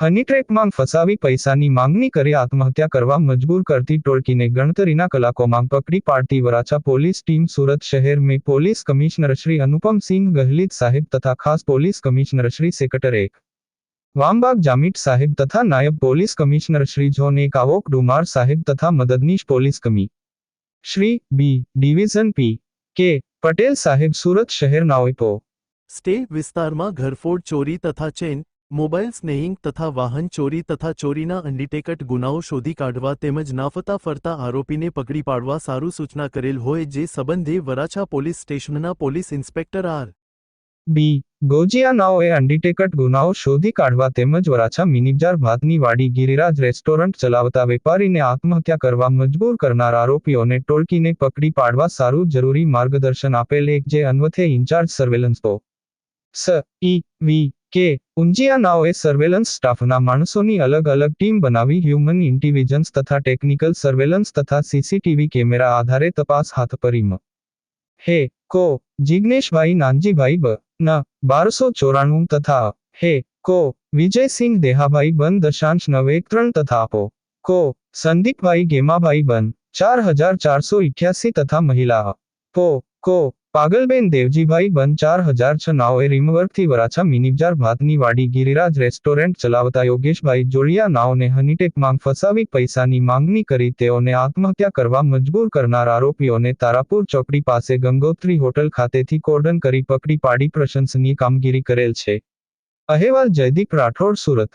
હનીટ્રેપમાં ફસાવી પૈસાની માંગણી કરી આત્મહત્યા કરવા મજબૂર કરતી ટોળકીને ગણતરીના કલાકોમાં પકડી પાડતી વરાછા પોલીસ ટીમ સુરત શહેર में પોલીસ કમિશનર શ્રી અનુપમસિંહ ગહલીત સાહેબ તથા ખાસ પોલીસ કમિશનર શ્રી સેક્ટર એક. વામબાગ જામીટ સાહેબ તથા નાયબ પોલીસ કમિશનર શ્રી જોન એક આવોક ડુમાર સાહેબ તથા મદદનીશ પોલીસ કમી. શ્રી બી, ડિવિઝન પી, કે, પટેલ સાહેબ સુરત શહેરના ઓઈપો સ્ટે વિસ્તારમાં ઘરફોડ ચોરી તથા ચેન મોબાઈલ સ્નેહિંગ તથા વાહન ચોરી તથા ચોરીના અંડીટેકટ ગુનાઓ શોધી કાઢવા તેમજ નાફતા ફરતા આરોપીને પકડી પાડવા સારું સૂચના કરેલ હોય જે સંબંધે વરાછા પોલીસ સ્ટેશનના પોલીસ ઇન્સ્પેક્ટર આર. બી. ગોજિયાનાઓએ અંડીટેકટ ગુનાઓ શોધી કાઢવા તેમજ વરાછા મિનિબજાર ભાતની વાડી ગિરિરાજ રેસ્ટોરન્ટ ચલાવતા વેપારીને આત્મહત્યા કરવા મજબૂર કરનાર આરોપીઓને ટોળકીને પકડી પાડવા સારું જરૂરી માર્ગદર્શન આપેલ એક જે અન્વથે ઇન્ચાર્જ સર્વેલન્સ તો સ. ઈ. વી. કે ઉંજિયાનાઓએ સર્વેલન્સ સ્ટાફના માણસોની અલગ અલગ ટીમ બનાવી હ્યુમન ઇન્ટેલિજન્સ તથા ટેકનિકલ સર્વેલન્સ તથા સીસીટીવી કેમેરા આધારે તપાસ હાથ પરીમ હે, કો, જિગ્નેશભાઈ નાનજીભાઈ બ, ન, બારસો ચોરાણું તથા હે, કો, વિજયસિંહ દેહાભાઈ બન, દશાંશ નવ ત્રણ તથા આપો કો, સંદીપભાઈ ગેમાભાઈ બન, ચાર હજાર ચારસો ઇઠ્યાસી તથા મહિલા પો, કો પાગલબેન દેવજીભાઈ બન ચાર હજાર છ નાઓએ રીમવર્કથી વરાછા મિનિબજાર ભાતની વાડી ગિરિરાજ રેસ્ટોરન્ટ ચલાવતા યોગેશભાઈ જોડિયા નાઓને હનીટેકમાં ફસાવી પૈસાની માંગણી કરી તેઓને આત્મહત્યા કરવા મજબૂર કરનાર આરોપીઓને તારાપુર ચોકડી પાસે ગંગોત્રી હોટલ ખાતેથી કોર્ડન કરી પકડી પાડી પ્રશંસનીય કામગીરી કરેલ છે. અહેવાલ જયદીપ રાઠોડ, સુરત.